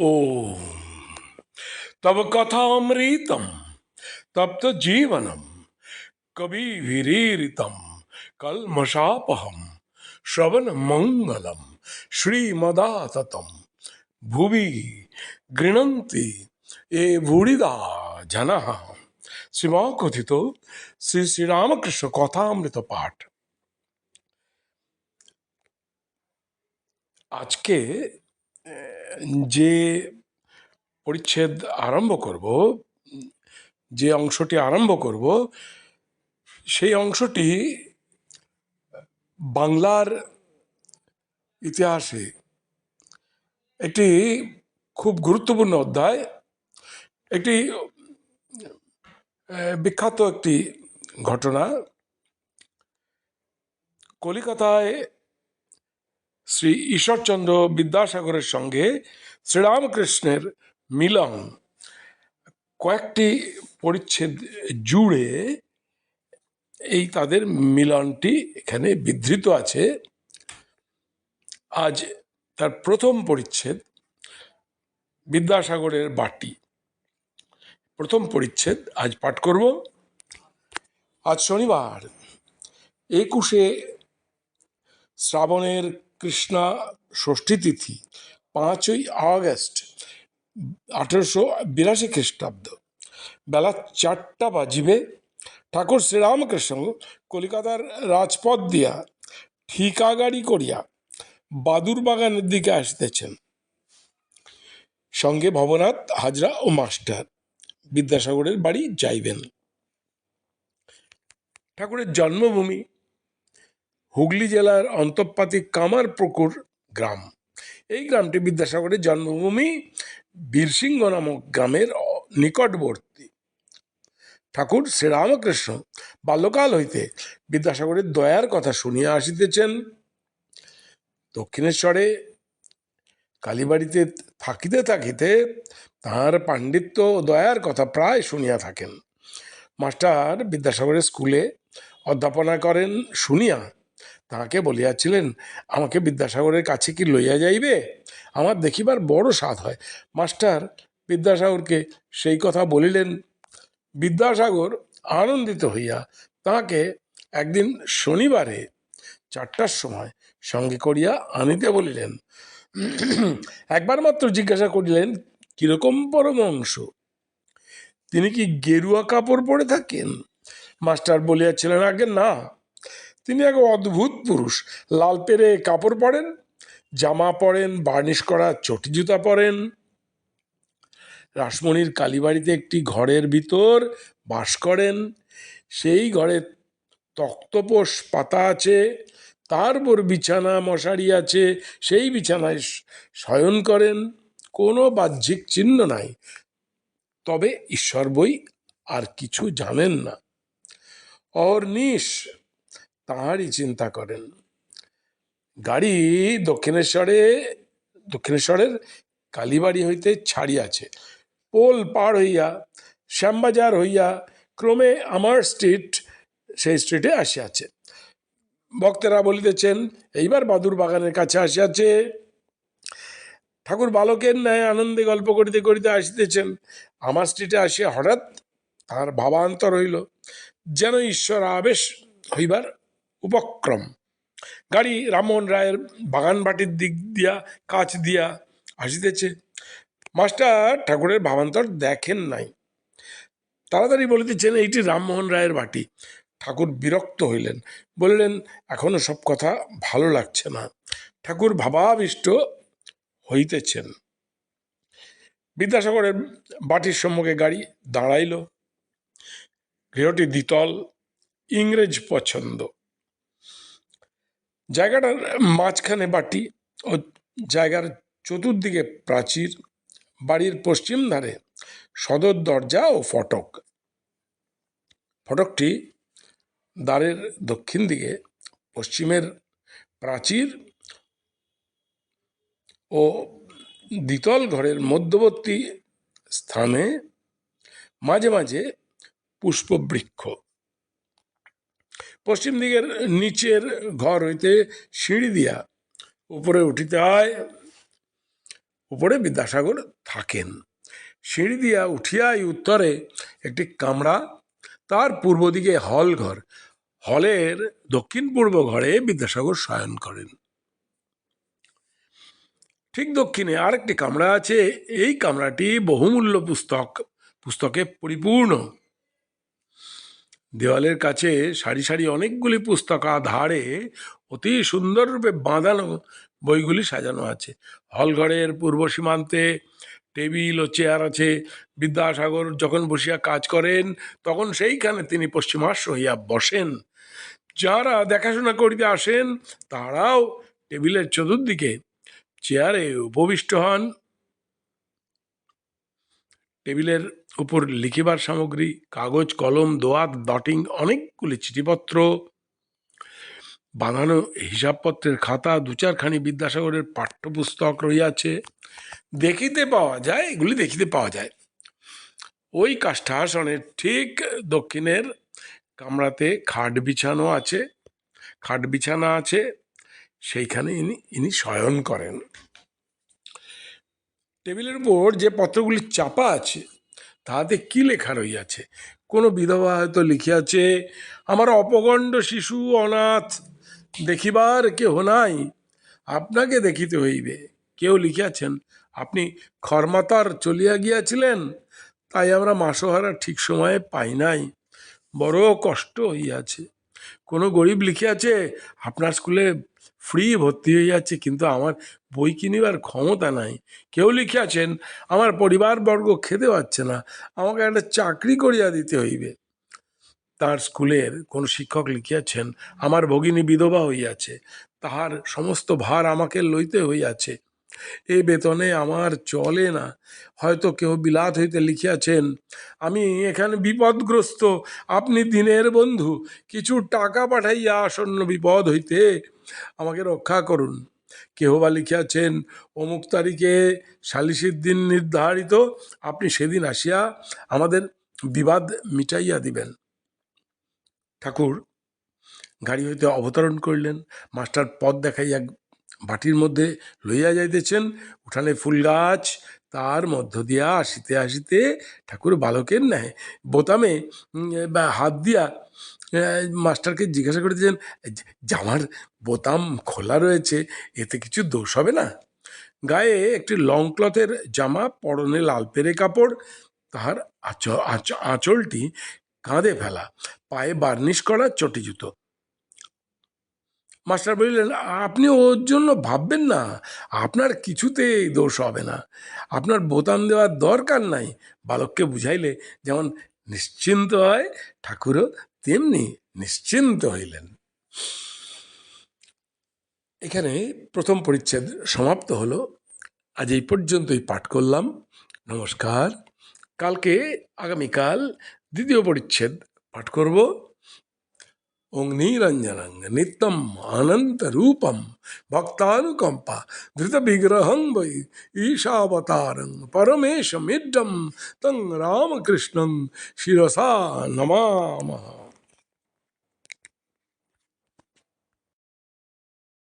ओम। तब कथामृतम तप्त तो जीवनम कवि विरीरितम कलमशापहम श्रवण मंगलम श्रीमदाततम। भुवि गृणंती भूरिदा जना। जन शिवाकथित श्री श्री रामकृष्ण कथामृत पाठ। आज के যে পরিচ্ছেদ আরম্ভ করব, যে অংশটি আরম্ভ করব, সেই অংশটি বাংলার ইতিহাসে একটি খুব গুরুত্বপূর্ণ অধ্যায়, একটি বিখ্যাত একটি ঘটনা। কলিকাতায় শ্রী ঈশ্বরচন্দ্র বিদ্যাসাগরের সঙ্গে শ্রীরামকৃষ্ণের মিলন। কয়েকটি পরিচ্ছেদ জুড়ে এই তাদের মিলনটি এখানে বিধৃত আছে। আজ তার প্রথম পরিচ্ছেদ বিদ্যাসাগরের বাটি। প্রথম পরিচ্ছেদ আজ পাঠ করব। আজ শনিবার, একুশে শ্রাবণের কৃষ্ণা ষষ্ঠী তিথি, পাঁচই আগস্ট, আঠেরোশো বিরাশি খ্রিস্টাব্দ। বেলা চারটা বাজিবে, ঠাকুর শ্রীরামকৃষ্ণ কলিকাতার রাজপথ দিয়া ঠিকা গাড়ি করিয়া বাদুর বাগানের দিকে আসিতেছেন। সঙ্গে ভবনাথ, হাজরা ও মাস্টার বিদ্যাসাগরের বাড়ি যাইবেন। ঠাকুরের জন্মভূমি হুগলি জেলার অন্তঃপাতি কামারপুকুর গ্রাম। এই গ্রামটি বিদ্যাসাগরের জন্মভূমি বীরসিংহ নামক গ্রামের নিকটবর্তী। ঠাকুর শ্রীরামকৃষ্ণ বাল্যকাল হইতে বিদ্যাসাগরের দয়ার কথা শুনিয়া আসিতেছেন। দক্ষিণেশ্বরে কালীবাড়িতে থাকিতে থাকিতে তাহার পাণ্ডিত্য ও দয়ার কথা প্রায় শুনিয়া থাকেন। মাস্টার বিদ্যাসাগরের স্কুলে অধ্যাপনা করেন, শুনিয়া তাহাকে বলিয়াছিলেন, আমাকে বিদ্যাসাগরের কাছে কি লইয়া যাইবে? আমার দেখিবার বড় স্বাদ হয়। মাস্টার বিদ্যাসাগরকে সেই কথা বলিলেন। বিদ্যাসাগর আনন্দিত হইয়া তাহাকে একদিন শনিবারে চারটার সময় সঙ্গে করিয়া আনিতে বলিলেন, একবার মাত্র জিজ্ঞাসা করিলেন, কীরকম পরমংশ তিনি কি গেরুয়া কাপড় পরে থাকেন? মাস্টার বলিয়াছিলেন আগে না। তিনি এক অদ্ভুত পুরুষ। লাল পেরে কাপড় পরেন, জামা পরেন, বার্নিশ করা চটি জুতা পরেন। রাসমণির কালীবাড়িতে একটি ঘরের ভিতর বাস করেন। সেই ঘরে তক্তপোষ পাতা আছে, তার উপর বিছানা মশারি আছে, সেই বিছানায় শয়ন করেন। কোনো বাহ্যিক চিহ্ন নাই। তবে ঈশ্বর বই আর কিছু জানেন না। অর্নিশ তাঁরই চিন্তা করেন। গাড়ি দক্ষিণেশ্বরে, দক্ষিণেশ্বরের কালীবাড়ি হইতে ছাড়িয়াছে। পোল পার হইয়া, শ্যামবাজার হইয়া ক্রমে আমার স্ট্রিট সেই স্ট্রিটে আসিয়াছে। ভক্তেরা বলিতেছেন, এইবার বাদুর বাগানের কাছে আসিয়াছে। ঠাকুর বালকের ন্যায় আনন্দে গল্প করিতে করিতে আসিতেছেন। আমার স্ট্রিটে আসিয়া হঠাৎ তাহার ভাবান্তর হইল, যেন ঈশ্বর আবেশ হইবার উপক্রম। গাড়ি রামমোহন রায়ের বাগান বাটির দিক দিয়া, কাছ দিয়া আসিতেছে। মাস্টার ঠাকুরের ভাবান্তর দেখেন নাই। তাড়াতাড়ি বলিতেছেন, এইটি রামমোহন রায়ের বাটি। ঠাকুর বিরক্ত হইলেন। বললেন, এখনও সব কথা ভালো লাগছে না। ঠাকুর ভাবাবিষ্ট হইতেছেন। বিদ্যাসাগরের বাটির সম্মুখে গাড়ি দাঁড়াইল। গৃহটি দ্বিতল, ইংরেজ পছন্দ। জায়গাটার মাঝখানে বাটি ও জায়গার চতুর্দিকে প্রাচীর, বাড়ির পশ্চিম ধারে সদর দরজা ও ফটক। ফটকটি দ্বারের দক্ষিণ দিকে পশ্চিমের প্রাচীর ও দ্বিতল ঘরের মধ্যবর্তী স্থানে মাঝে মাঝে পুষ্পবৃক্ষ। পশ্চিম দিকের নিচের ঘর হইতে সিঁড়ি দিয়া উপরে উঠিতে হয়, উপরে বিদ্যাসাগর থাকেন। সিঁড়ি দিয়া উঠিয়াই উত্তরে একটি কামরা, তার পূর্ব দিকে হল ঘর। হলের দক্ষিণ পূর্ব ঘরে বিদ্যাসাগর শয়ন করেন। ঠিক দক্ষিণে আরেকটি কামরা আছে। এই কামরাটি বহুমূল্য পুস্তক, পুস্তকে পরিপূর্ণ। দেওয়ালের কাছে সারি সারি অনেকগুলি পুস্তক ধারে অতি সুন্দররূপে বাঁধানো বইগুলি সাজানো আছে। হলঘরের পূর্ব সীমান্তে টেবিল ও চেয়ার আছে। বিদ্যাসাগর যখন বসিয়া কাজ করেন, তখন সেইখানে তিনি পশ্চিমাশ্র হইয়া বসেন। যারা দেখাশোনা করিতে আসেন, তারাও টেবিলের চতুর্দিকে চেয়ারে উপবিষ্ট হন। টেবিলের উপর লিখিবার সামগ্রী, কাগজ, কলম, দোয়াত ডটিং অনেকগুলি চিঠিপত্র, বানানো হিসাবপত্রের খাতা, দু চারখানি বিদ্যাসাগরের পাঠ্যপুস্তক রইয়াছে দেখিতে পাওয়া যায়, এগুলি দেখিতে পাওয়া যায়। ওই কাষ্ঠাসনের ঠিক দক্ষিণের কামরাতে খাট বিছানো আছে, খাট বিছানা আছে, সেইখানে ইনি ইনি শয়ন করেন। টেবিলের উপর যে পত্রগুলি চাপা আছে তাহাতে কি লেখা রইয়াছে কোনো বিধবা হয়তো লিখিয়াছে, আমার অপগণ্ড শিশু অনাথ, দেখিবার কেহ নাই, আপনাকে দেখিতে হইবে। কেউ লিখিয়াছেন, আপনি খরমাতার চলিয়া গিয়াছিলেন, তাই আমরা মাসোহারা ঠিক সময়ে পাই নাই। বড় কষ্ট হইয়াছে। কোনো গরিব লিখিয়াছে, আপনার স্কুলে ফ্রি ভর্তি হয়ে যাচ্ছে, কিন্তু আমার বই কিনিবার ক্ষমতা নাই। কেউ লিখিয়াছেন, আমার পরিবারবর্গ খেতে পাচ্ছে না, আমাকে একটা চাকরি করিয়া দিতে হইবে। তার স্কুলের কোন শিক্ষক লিখিয়াছেন, আমার ভগিনী বিধবা হইয়াছে, তাহার সমস্ত ভার আমাকে লইতে হইয়াছে। এই বেতনে আমার চলে না। হয়তো কেউ বিলাত হইতে লিখিয়াছেন, আমি এখানে বিপদগ্রস্ত, আপনি দিনের বন্ধু, কিছু টাকা পাঠাইয়া আসন্ন বিপদ হইতে আমাকে রক্ষা করুন। কেহ বা লিখিয়াছেন, অমুক তারিখে সালিসির দিন নির্ধারিত, আপনি সেদিন আসিয়া আমাদের বিবাদ মিটাইয়া দিবেন। ঠাকুর, গাড়ি হইতে অবতরণ করিলেন, মাস্টার পথ দেখাইয়া বাটির মধ্যে লইয়া যাইতেছেন, উঠানে ফুল গাছ, তার মধ্য দিয়া আসিতে আসিতে ঠাকুর বালকের ন্যায় বোতামে বা হাত দিয়া মাস্টারকে জিজ্ঞাসা করিতেছেন "জ- জামার বোতাম খোলা রয়েছে, এতে কিছু দোষ হবে না? গায়ে একটি লং ক্লথের জামা, পরনে লাল পেরে কাপড়, তাহার আঁচ, আঁচ- আঁচলটি কাঁধে ফেলা, পায়ে বার্নিশ করা চটি জুতো। মাস্টার বললেন, আপনি ওর জন্য ভাববেন না, আপনার কিছুতেই দোষ হবে না। আপনার বোতাম দেওয়ার দরকার নাই। বালককে বুঝাইলে যেমন নিশ্চিন্ত হয়, ঠাকুরও তেমনি নিশ্চিন্ত হইলেন। এখানে প্রথম পরিচ্ছেদ সমাপ্ত হলো। আজ এই পর্যন্তই পাঠ করলাম। নমস্কার। কালকে, আগামীকাল দ্বিতীয় পরিচ্ছেদ পাঠ করব। ओंगनीरंजनंग नित्यम अनंत रूपम भक्तानुकंपा धृत विग्रह वै ईशावतारं परमेशमिड्डं तं रामकृष्णं शिरसा नमामः।